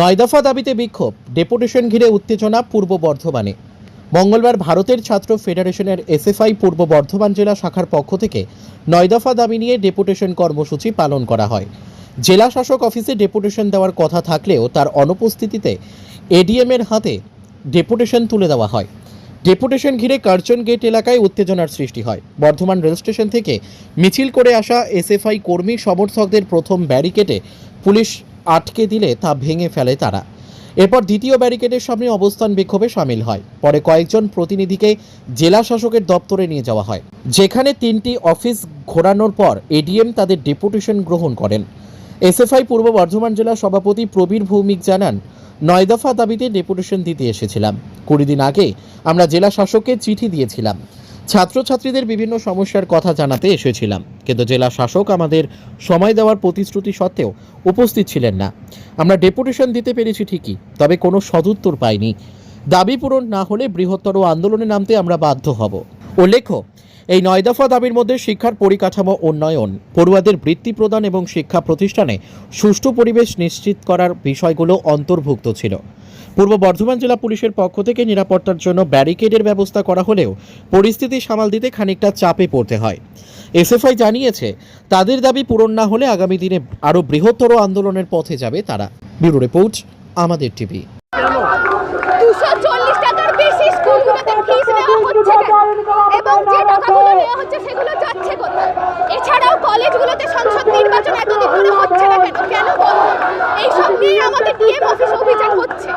নয় দফা দাবিতে বিক্ষোভ, ডেপুটেশন ঘিরে উত্তেজনা পূর্ব বর্ধমানে। মঙ্গলবার ভারতের ছাত্র ফেডারেশনের এসএফআই পূর্ব বর্ধমান জেলা শাখার পক্ষ থেকে নয় দফা দাবি নিয়ে ডেপুটেশন কর্মসূচি পালন করা হয়। জেলা শাসক অফিসে ডেপুটেশন দেওয়ার কথা থাকলেও তার অনুপস্থিতিতে এডিএম এর হাতে ডেপুটেশন তুলে দেওয়া হয়। ডেপুটেশন ঘিরে কার্জন গেট এলাকায় উত্তেজনার সৃষ্টি হয়। বর্ধমান রেল স্টেশন থেকে মিছিল করে আসা এসএফআই কর্মী সমর্থকদের প্রথম ব্যারিকেডে পুলিশ আটকে দিলে তা ভেঙে ফেলে তারা। এরপর দ্বিতীয় ব্যারিকেডের সামনে অবস্থান বিক্ষোভে সামিল হয়। পরে কয়েকজন প্রতিনিধিকে জেলা শাসকের দপ্তরে নিয়ে যাওয়া হয়। যেখানে তিনটি অফিস ঘোরানোর পর এডিএম তাদের ডেপুটেশন গ্রহণ করেন। এসএফআই পূর্ব বর্ধমান জেলা সভাপতি প্রবীর ভৌমিক জানান, নয় দফা দাবিতে ডেপুটেশন দিতে এসেছিলাম। কুড়ি দিন আগে আমরা জেলা শাসককে চিঠি দিয়েছিলাম। ছাত্রছাত্রীদের বিভিন্ন সমস্যার কথা জানাতে এসেছিলাম। কিন্তু জেলা শাসক আমাদের সময় দেওয়ার প্রতিশ্রুতি সত্ত্বেও উপস্থিত ছিলেন না। আমরা ডেপুটেশন দিতে পেরেছি ঠিকই, তবে কোনো সদুত্তর পাইনি। দাবি পূরণ না হলে বৃহত্তর আন্দোলনে নামতে আমরা বাধ্য হব। উল্লেখ্য এই নয় দফা দাবির মধ্যে শিক্ষার পরিকাঠামো উন্নয়ন, পড়ুয়াদের বৃত্তি প্রদান এবং শিক্ষা প্রতিষ্ঠানে সুষ্ঠু পরিবেশ নিশ্চিত করার বিষয়গুলো অন্তর্ভুক্ত ছিল। পূর্ব বর্ধমান জেলা পুলিশের পক্ষ থেকে নিরাপত্তার জন্য ব্যারিকেডের ব্যবস্থা করা হলেও পরিস্থিতি সামাল দিতে খানিকটা চাপে পড়তে হয়। এসএফআই জানিয়েছে, তাদের দাবি পূরণ না হলে আগামী দিনে আরও বৃহত্তর আন্দোলনের পথে যাবে তারা। ব্যুরো রিপোর্ট, আমাদের টিভি দুশো চল্লিশ টাকার বেশি স্কুলগুলোতে ফিস নেওয়া হচ্ছে কেন? এবং যে টাকাগুলো নেওয়া হচ্ছে সেগুলো যাচ্ছে কোথায়? এছাড়াও কলেজগুলোতে সংসদ নির্বাচন এতদিন ধরে হচ্ছে না কেন? কেন বন্ধ? এইসব নিয়ে আমাদের ডিএম অফিস অভিযান হচ্ছে।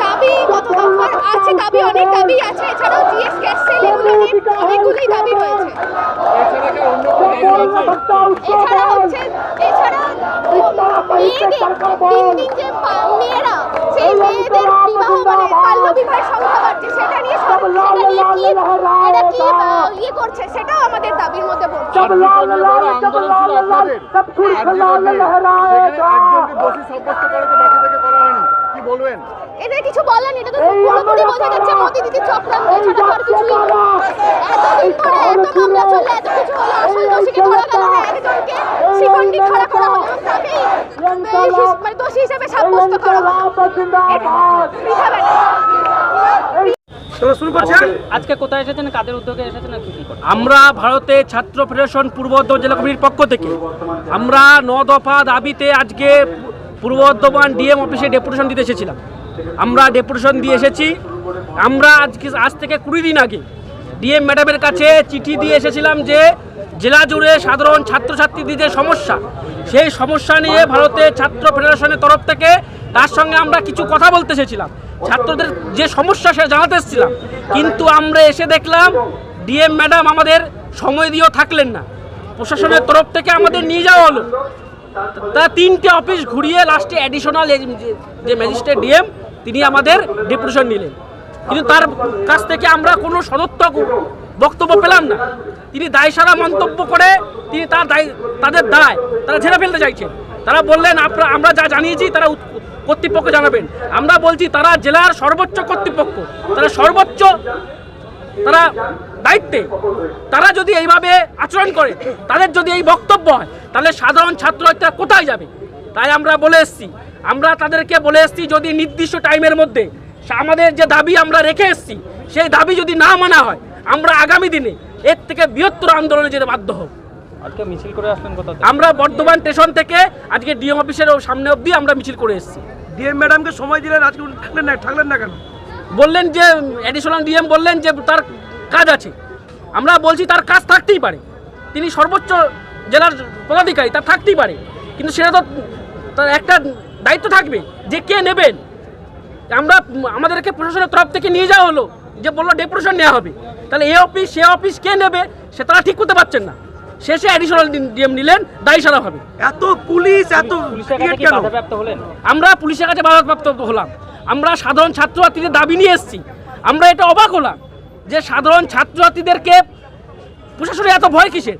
দাবি কত দফার আছে দাবি অনেক দাবি আছে। এছাড়াও জিএস গ্যাস সেল এগুলো নিয়ে অনেকগুলোই দাবি রয়েছে। এছাড়া হচ্ছে এছাড়া মেয়েদের দিন দিন যে মেয়েরা সেই মেয়েদের বিবাহ মানে বাল্য বিবাহের সংখ্যা বাড়ছে সেটা নিয়ে সর- সেটা নিয়ে কি এটা কি আহ, ইয়ে করছে সেটাও আমাদের দাবির মধ্যে পড়ছে। বলবেন? এদের কিছু বলার নেই, এটা তো পুরোপুরি বোঝা যাচ্ছে মোদি দিদির চক্রান্ত এছাড়া আর কিছুই না। এতদিন ধরে এত মামলা চললে এত কিছু হলো আসল দোষীকে ধরা গেল? না একজনকে শিখণ্ডি খাড়া করা হলো তাকেই মানে দোষী হিসেবে সাব্যস্ত করা হলো। বৃথা শুরু করছেন আজকে কোথায় এসেছেন? কাদের উদ্যোগে এসেছেন? আমরা ভারতের ছাত্র ফেডারেশন পূর্ব বর্ধমান জেলা কমিটির পক্ষ থেকে আমরা ন দফা দাবিতে আজকে পূর্ব বর্ধমান ডিএম অফিসে ডেপুটেশন দিতে এসেছিলাম। আমরা ডেপুটেশন দিয়ে এসেছি। আমরা আজকে আজ থেকে কুড়ি দিন আগে ডিএম ম্যাডামের কাছে চিঠি দিয়ে এসেছিলাম যে জেলা জুড়ে সাধারণ ছাত্রছাত্রীদের যে সমস্যা সেই সমস্যা নিয়ে ভারতের ছাত্র ফেডারেশনের তরফ থেকে তার সঙ্গে আমরা কিছু কথা বলতে এসেছিলাম। ছাত্রদের যে সমস্যা, সেটা জানাতে এসেছিলাম। কিন্তু আমরা এসে দেখলাম, ডিএম ম্যাডাম আমাদের সময় দিয়েও থাকলেন না। প্রশাসনের তরফ থেকে আমাদের নিয়ে যাওয়া হলো। তা তিনটে অফিস ঘুরিয়ে লাস্টে অ্যাডিশনাল যে ম্যাজিস্ট্রেট ডিএম, তিনি আমাদের ডেপুটেশন নিলেন। কিন্তু তার কাছ থেকে আমরা কোনো সদর্থক বক্তব্য পেলাম না। তিনি দায়সারা মন্তব্য করে, তিনি তার দায়, তাদের দায়, তারা ঝেড়ে ফেলতে চাইছেন। তারা বললেন আমরা যা জানিয়েছি, তারা কর্তৃপক্ষ জানাবেন। আমরা বলছি, তারা জেলার সর্বোচ্চ কর্তৃপক্ষ, তারা সর্বোচ্চ, তারা দায়িত্বে, তারা যদি এইভাবে আচরণ করে, তাদের যদি এই বক্তব্য হয়, তাহলে সাধারণ ছাত্রছাত্রীরা কোথায় যাবে? তাই আমরা বলে এসেছি। আমরা তাদেরকে বলে এসেছি, যদি নির্দিষ্ট টাইমের মধ্যে আমাদের যে দাবি আমরা রেখে এসেছি, সেই দাবি যদি না মানা হয়, আমরা আগামী দিনে এর থেকে বৃহত্তর আন্দোলনে যেতে বাধ্য হব। আজকে মিছিল করে আসলেন কোথা আমরা বর্ধমান স্টেশন থেকে আজকে ডিএম অফিসের সামনে অবধি আমরা মিছিল করে এসেছি। ডিএম ম্যাডামকে সময় দিলেন আজকে উনি থাকলেন না থাকলেন না কেন? বললেন যে অ্যাডিশনাল ডিএম বললেন যে তার কাজ আছে। আমরা বলছি তার কাজ থাকতেই পারে। তিনি সর্বোচ্চ জেলার পদাধিকারী তার থাকতেই পারে। কিন্তু সেটা তো তার একটা দায়িত্ব থাকবে যে কে নেবেন। আমরা আমাদেরকে প্রশাসনের তরফ থেকে নিয়ে যাওয়া হলো যে বলল ডেপুটেশন নেওয়া হবে। তাহলে এ অফিস সে অফিস কে নেবে সে তারা ঠিক করতে পারছেন না। শেষে অ্যাডিশনাল ডিএম নিলেন দায়ী সারা হবে। এত পুলিশ এত আমরা পুলিশের কাছে বাধাপ্রাপ্ত হলাম। আমরা সাধারণ ছাত্রছাত্রীদের দাবি নিয়ে এসেছি। আমরা এটা অবাক হলাম যে সাধারণ ছাত্রছাত্রীদেরকে প্রশাসনের এত ভয় কিসের?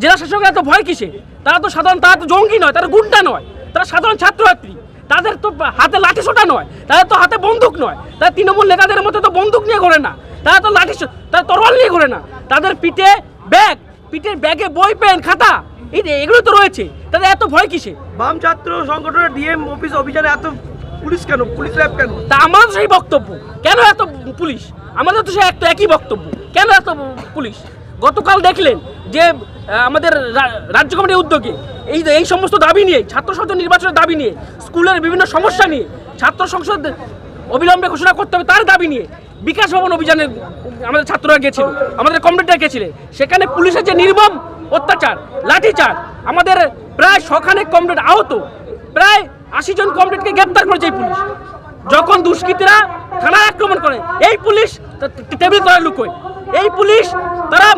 জেলা শাসকের এত ভয় কিসে তারা তো সাধারণ তারা তো জঙ্গি নয় তারা গুন্ডা নয়। তারা সাধারণ ছাত্রছাত্রী। তাদের তো হাতে লাঠি সোটা নয়। তাদের তো হাতে বন্দুক নয়। তারা তৃণমূল নেতাদের মধ্যে তো বন্দুক নিয়ে ঘোরে না। তারা তো লাঠি তারা তরোয়াল নিয়ে ঘোরে না। তাদের পিঠে ব্যাগ পিঠের ব্যাগে বই পেন খাতা এই এগুলো তো রয়েছে। তাদের এত ভয় কিসে বাম ছাত্র সংগঠনের ডিএম অফিস অভিযানে এত পুলিশ কেন? পুলিশ র্যাব কেন? তা আমাদের তো সেই বক্তব্য। কেন এত পুলিশ? আমাদের তো সে একটা একই বক্তব্য। কেন এত পুলিশ? গতকাল দেখলেন যে আমাদের রাজ্য কমিটির উদ্যোগে এই এই সমস্ত দাবি নিয়ে ছাত্র সংসদ নির্বাচনের দাবি নিয়ে স্কুলের বিভিন্ন সমস্যা নিয়ে ছাত্র সংসদ অবিলম্বে ঘোষণা করতে হবে তার দাবি নিয়ে বিকাশ ভবন অভিযানে আমাদের ছাত্ররা গেছিল, আমাদের কমরেডরা গেছিল। সেখানে পুলিশের যে নির্মম অত্যাচার লাঠিচার আমাদের প্রায় সখানে কমরেড আহত, প্রায় আশি জন কমরেডকে গ্রেপ্তার করেছে এই পুলিশ। যখন দুষ্কৃতীরা থানায় আক্রমণ করে, এই পুলিশ টেবিল তলায় লুকোয়। এই পুলিশ, তারা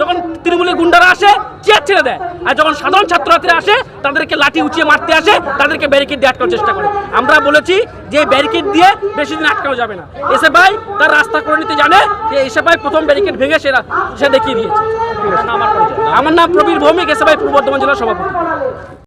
যখন তৃণমূলের গুন্ডারা আসে, চেয়ার ছেড়ে দেয়। আর যখন সাধারণ ছাত্রছাত্রীরা আসে, তাদেরকে লাঠি উঁচিয়ে মারতে আসে, তাদেরকে ব্যারিকেড দিয়ে আটকানোর চেষ্টা করে। আমরা বলেছি যে ব্যারিকেড দিয়ে বেশি দিন আটকানো যাবে না। এসে ভাই তার রাস্তা করে নিতে জানে যে এসে ভাই প্রথম ব্যারিকেড ভেঙে সেরা, সে দেখিয়ে দিয়েছে। আমার নাম প্রবীর ভৌমিক এসে ভাই পূর্ব বর্ধমান জেলার সভাপতি।